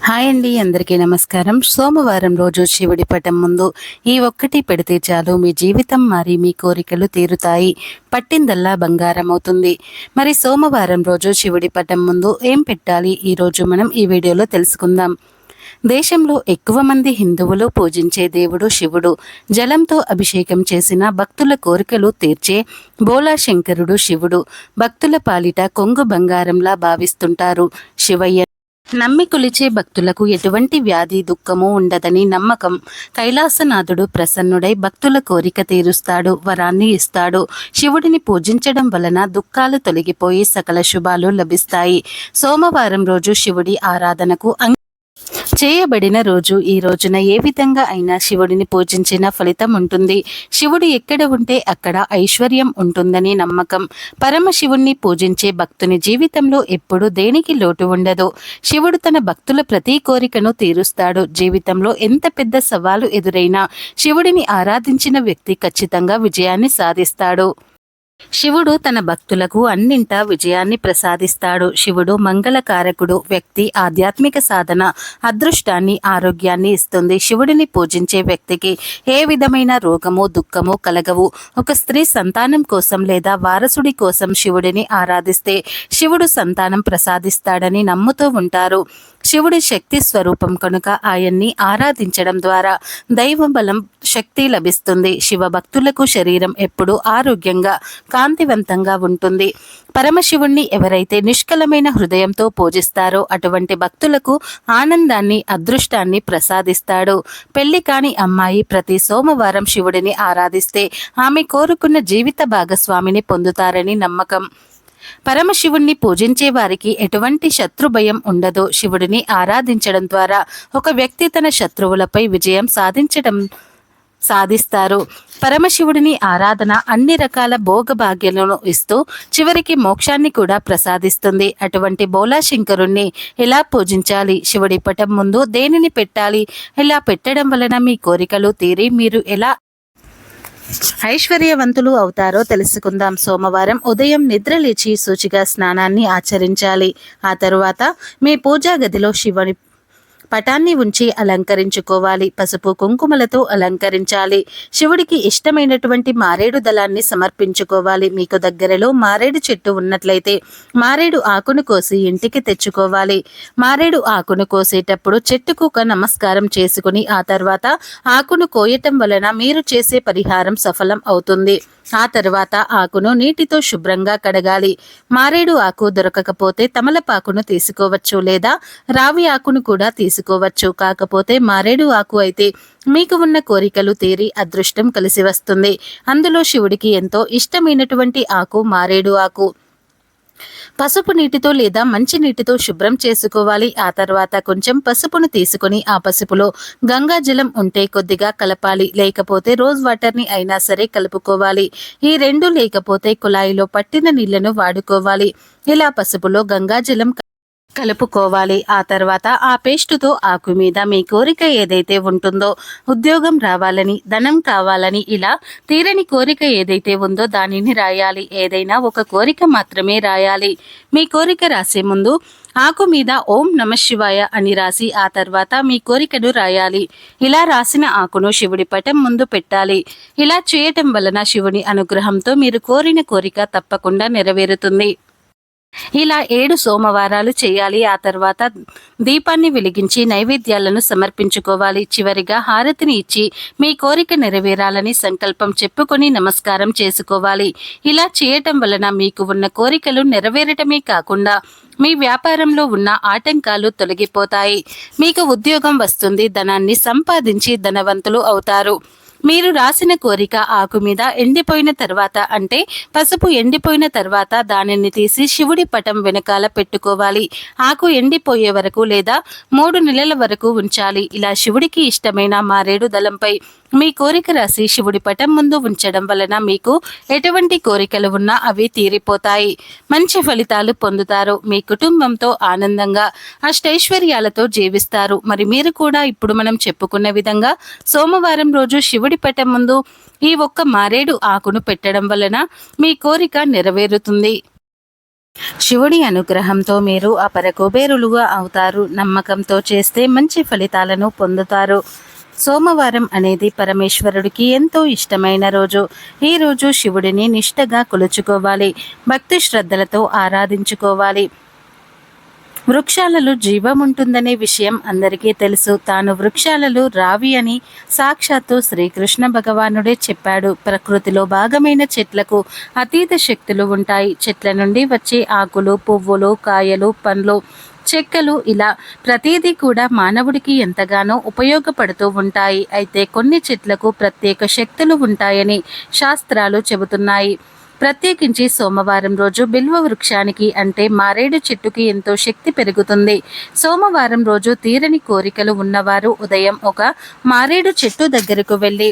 Hi అండి అందరికీ నమస్కారం. సోమవారం రోజు శివుడి పటం ముందు ఈ ఒక్కటి పెడితే చాలు మీ జీవితం మారి మీ కోరికలు తీరుతాయి. పట్టిందల్లా బంగారం అవుతుంది మరి సోమవారం రోజు శివుడి పటం ముందు ఏం పెట్టాలి? ఈరోజు మనం ఈ వీడియోలో తెలుసుకుందాం. దేశంలో ఎక్కువ మంది హిందువులు పూజించే దేవుడు శివుడు. జలంతో అభిషేకం చేసిన భక్తుల కోరికలు తీర్చే బోలా శంకరుడు శివుడు. భక్తుల పాలిట కొంగు బంగారంలా భావిస్తుంటారు శివయ్య నమ్మి కొలిచే భక్తులకు ఎటువంటి వ్యాధి దుఃఖము ఉండదని నమ్మకం. కైలాసనాథుడు ప్రసన్నుడై భక్తుల కోరిక తీరుస్తాడు వరాన్ని ఇస్తాడు. శివుడిని పూజించడం వలన దుఃఖాలు తొలగిపోయి సకల శుభాలు లభిస్తాయి. సోమవారం రోజు శివుడి ఆరాధనకు చేయబడిన రోజు. ఈ రోజున ఏ విధంగా అయినా శివుడిని పూజించిన ఫలితం ఉంటుంది. శివుడు ఎక్కడ ఉంటే అక్కడ ఐశ్వర్యం ఉంటుందని నమ్మకం. పరమశివుణ్ణి పూజించే భక్తుని జీవితంలో ఎప్పుడు దేనికి లోటు ఉండదు. శివుడు తన భక్తుల ప్రతి కోరికను తీరుస్తాడు. జీవితంలో ఎంత పెద్ద సవాలు ఎదురైనా శివుడిని ఆరాధించిన వ్యక్తి ఖచ్చితంగా విజయాన్ని సాధిస్తాడు. శివుడు తన భక్తులకు అన్నింటా విజయాన్ని ప్రసాదిస్తాడు. శివుడు మంగళకారకుడు వ్యక్తి ఆధ్యాత్మిక సాధన అదృష్టాన్ని ఆరోగ్యాన్ని ఇస్తుంది. శివుడిని పూజించే వ్యక్తికి ఏ విధమైన రోగము దుఃఖము కలగవు. ఒక స్త్రీ సంతానం కోసం లేదా వారసుడి కోసం శివుడిని ఆరాధిస్తే శివుడు సంతానం ప్రసాదిస్తాడని నమ్ముతూ ఉంటారు. శివుడి శక్తి స్వరూపం కనుక ఆయన్ని ఆరాధించడం ద్వారా దైవ బలం శక్తి లభిస్తుంది. శివ భక్తులకు శరీరం ఎప్పుడూ ఆరోగ్యంగా కాంతివంతంగా ఉంటుంది. పరమశివుణ్ణి ఎవరైతే నిష్కలమైన హృదయంతో పూజిస్తారో అటువంటి భక్తులకు ఆనందాన్ని అదృష్టాన్ని ప్రసాదిస్తాడు. పెళ్ళి కాని అమ్మాయి ప్రతి సోమవారం శివుడిని ఆరాధిస్తే ఆమె కోరుకున్న జీవిత భాగస్వామిని పొందుతారని నమ్మకం. పరమశివుణ్ణి పూజించే వారికి ఎటువంటి శత్రు భయం ఉండదు శివుడిని ఆరాధించడం ద్వారా ఒక వ్యక్తి తన శత్రువులపై విజయం సాధించడం సాధిస్తారు. పరమశివుడిని ఆరాధన అన్ని రకాల భోగభాగ్యాలను ఇస్తూ చివరికి మోక్షాన్ని కూడా ప్రసాదిస్తుంది. అటువంటి బోలాశంకరుణ్ణి ఎలా పూజించాలి? శివుడి పటం ముందు దేనిని పెట్టాలి? ఇలా పెట్టడం వలన మీ కోరికలు తీరి? మీరు ఎలా ఐశ్వర్యవంతులు అవుతారో తెలుసుకుందాం. సోమవారం ఉదయం నిద్ర లేచి సూచిగా స్నానాన్ని ఆచరించాలి. ఆ తరువాత మీ పూజా గదిలో శివుని పటాన్ని ఉంచి అలంకరించుకోవాలి. పసుపు కుంకుమలతో అలంకరించాలి. శివుడికి ఇష్టమైనటువంటి మారేడు దళాన్ని సమర్పించుకోవాలి. మీకు దగ్గరలో మారేడు చెట్టు ఉన్నట్లయితే మారేడు ఆకును కోసి ఇంటికి తెచ్చుకోవాలి. మారేడు ఆకును కోసేటప్పుడు చెట్టుకు ఒక నమస్కారం చేసుకుని ఆ తర్వాత ఆకును కోయటం వలన మీరు చేసే పరిహారం సఫలం అవుతుంది. ఆ తర్వాత ఆకును నీటితో శుభ్రంగా కడగాలి. మారేడు ఆకు దొరకకపోతే తమలపాకును తీసుకోవచ్చు లేదా రావి ఆకును కూడా చేసుకోవచ్చు కాకపోతే మారేడు ఆకు అయితే మీకు ఉన్న కోరికలు తీరి అదృష్టం కలిసి వస్తుంది. అందులో శివుడికి ఎంతో ఇష్టమైనటువంటి ఆకు మారేడు ఆకు. పసుపు నీటితో లేదా మంచి నీటితో శుభ్రం చేసుకోవాలి. ఆ తర్వాత కొంచెం పసుపును తీసుకుని ఆ పసుపులో గంగా జలం ఉంటే కొద్దిగా కలపాలి. లేకపోతే రోజ్ వాటర్ని అయినా సరే కలుపుకోవాలి. ఈ రెండు లేకపోతే కుళాయిలో పట్టిన నీళ్ళను వాడుకోవాలి. ఇలా పసుపులో గంగాజలం కలుపుకోవాలి. ఆ తర్వాత ఆ పేస్టుతో ఆకు మీద మీ కోరిక ఏదైతే ఉంటుందో ఉద్యోగం రావాలని ధనం కావాలని ఇలా తీరని కోరిక ఏదైతే ఉందో దానిని రాయాలి. ఏదైనా ఒక కోరిక మాత్రమే రాయాలి. మీ కోరిక రాసే ముందు ఆకు మీద ఓం నమ శివాయ అని రాసి ఆ తర్వాత మీ కోరికను రాయాలి. ఇలా రాసిన ఆకును శివుడి పటం ముందు పెట్టాలి. ఇలా చేయటం వలన శివుని అనుగ్రహంతో మీరు కోరిన కోరిక తప్పకుండా నెరవేరుతుంది. ఇలా ఏడు సోమవారాలు చేయాలి. ఆ తర్వాత దీపాన్ని వెలిగించి నైవేద్యాలను సమర్పించుకోవాలి. చివరిగా హారతిని ఇచ్చి మీ కోరిక నెరవేరాలని సంకల్పం చెప్పుకొని నమస్కారం చేసుకోవాలి. ఇలా చేయటం వలన మీకు ఉన్న కోరికలు నెరవేరటమే కాకుండా మీ వ్యాపారంలో ఉన్న ఆటంకాలు తొలగిపోతాయి. మీకు ఉద్యోగం వస్తుంది. ధనాన్ని సంపాదించి ధనవంతులు అవుతారు. మీరు రాసిన కోరిక ఆకు మీద ఎండిపోయిన తర్వాత అంటే పసుపు ఎండిపోయిన తర్వాత దానిని తీసి శివుడి పటం వెనకాల పెట్టుకోవాలి. ఆకు ఎండిపోయే వరకు లేదా మూడు నెలల వరకు ఉంచాలి. ఇలా శివుడికి ఇష్టమైన మారేడు దళంపై మీ కోరిక రాసి శివుడి పటం ముందు ఉంచడం వలన మీకు ఎటువంటి కోరికలు ఉన్నా అవి తీరిపోతాయి. మంచి ఫలితాలు పొందుతారు. మీ కుటుంబంతో ఆనందంగా అష్టైశ్వర్యాలతో జీవిస్తారు. మరి మీరు కూడా ఇప్పుడు మనం చెప్పుకున్న విధంగా సోమవారం రోజు శివుడి పటం ముందు ఈ ఒక్క మారేడు ఆకును పెట్టడం వలన మీ కోరిక నెరవేరుతుంది. శివుడి అనుగ్రహంతో మీరు అపర కుబేరులుగా అవుతారు. నమ్మకంతో చేస్తే మంచి ఫలితాలను పొందుతారు. సోమవారం అనేది పరమేశ్వరుడికి ఎంతో ఇష్టమైన రోజు. ఈ రోజు శివుడిని నిష్టగా కొలుచుకోవాలి. భక్తి శ్రద్ధలతో ఆరాధించుకోవాలి. వృక్షాలలో జీవం ఉంటుందనే విషయం అందరికీ తెలుసు. తాను వృక్షాలలో రావి అని సాక్షాత్తు శ్రీకృష్ణ భగవానుడే చెప్పాడు. ప్రకృతిలో భాగమైన చెట్లకు అతీత శక్తులు ఉంటాయి. చెట్ల నుండి వచ్చే ఆకులు పువ్వులు కాయలు పండ్లు చెక్కలు ఇలా ప్రతిదీ కూడా మానవుడికి ఎంతగానో ఉపయోగపడుతూ ఉంటాయి. అయితే కొన్ని చెట్లకు ప్రత్యేక శక్తులు ఉంటాయని శాస్త్రాలు చెబుతున్నాయి. ప్రత్యేకించి సోమవారం రోజు బిల్వ వృక్షానికి అంటే మారేడు చెట్టుకి ఎంతో శక్తి పెరుగుతుంది. సోమవారం రోజు తీరని కోరికలు ఉన్నవారు ఉదయం ఒక మారేడు చెట్టు దగ్గరకు వెళ్ళి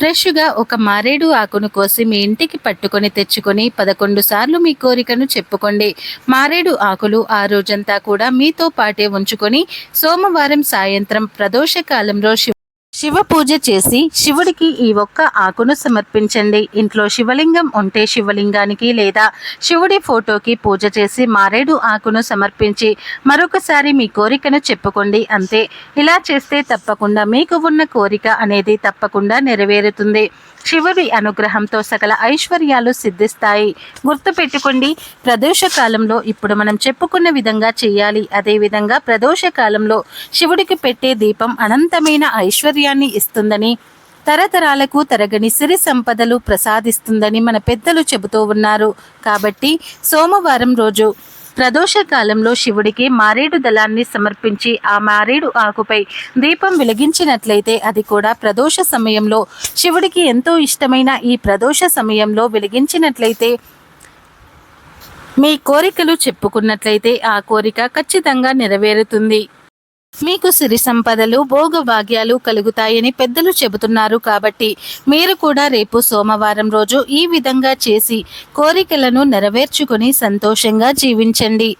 ఫ్రెష్గా ఒక మారేడు ఆకును కోసి మీ ఇంటికి పట్టుకొని తెచ్చుకొని పదకొండు సార్లు మీ కోరికను చెప్పుకోండి. మారేడు ఆకులు ఆ రోజంతా కూడా మీతో పాటే ఉంచుకొని సోమవారం సాయంత్రం ప్రదోష కాలంలో శివ పూజ చేసి శివుడికి ఈ ఒక్క ఆకును సమర్పించండి. ఇంట్లో శివలింగం ఉంటే శివలింగానికి లేదా శివుడి ఫోటోకి పూజ చేసి మారేడు ఆకును సమర్పించి మరొకసారి మీ కోరికను చెప్పుకోండి. అంతే. ఇలా చేస్తే తప్పకుండా మీకు ఉన్న కోరిక అనేది తప్పకుండా నెరవేరుతుంది. శివుడి అనుగ్రహంతో సకల ఐశ్వర్యాలు సిద్ధిస్తాయి. గుర్తుపెట్టుకోండి ప్రదోష కాలంలో ఇప్పుడు మనం చెప్పుకున్న విధంగా చేయాలి. అదేవిధంగా ప్రదోష కాలంలో శివుడికి పెట్టే దీపం అనంతమైన ఐశ్వర్యాన్ని ఇస్తుందని తరతరాలకు తరగని సిరి సంపదలు ప్రసాదిస్తుందని మన పెద్దలు చెబుతూ ఉన్నారు. కాబట్టి సోమవారం రోజు ప్రదోష కాలంలో శివుడికి మారేడు దళాన్ని సమర్పించి ఆ మారేడు ఆకుపై దీపం వెలిగించినట్లయితే అది కూడా ప్రదోష సమయంలో శివుడికి ఎంతో ఇష్టమైన ఈ ప్రదోష సమయంలో వెలిగించినట్లయితే మీ కోరికలు చెప్పుకున్నట్లయితే ఆ కోరిక ఖచ్చితంగా నెరవేరుతుంది. మీకు సిరి సంపదలు భోగభాగ్యాలు కలుగుతాయని పెద్దలు చెబుతున్నారు కాబట్టి మీరు కూడా రేపు సోమవారం రోజు ఈ విధంగా చేసి కోరికలను నెరవేర్చుకుని సంతోషంగా జీవించండి.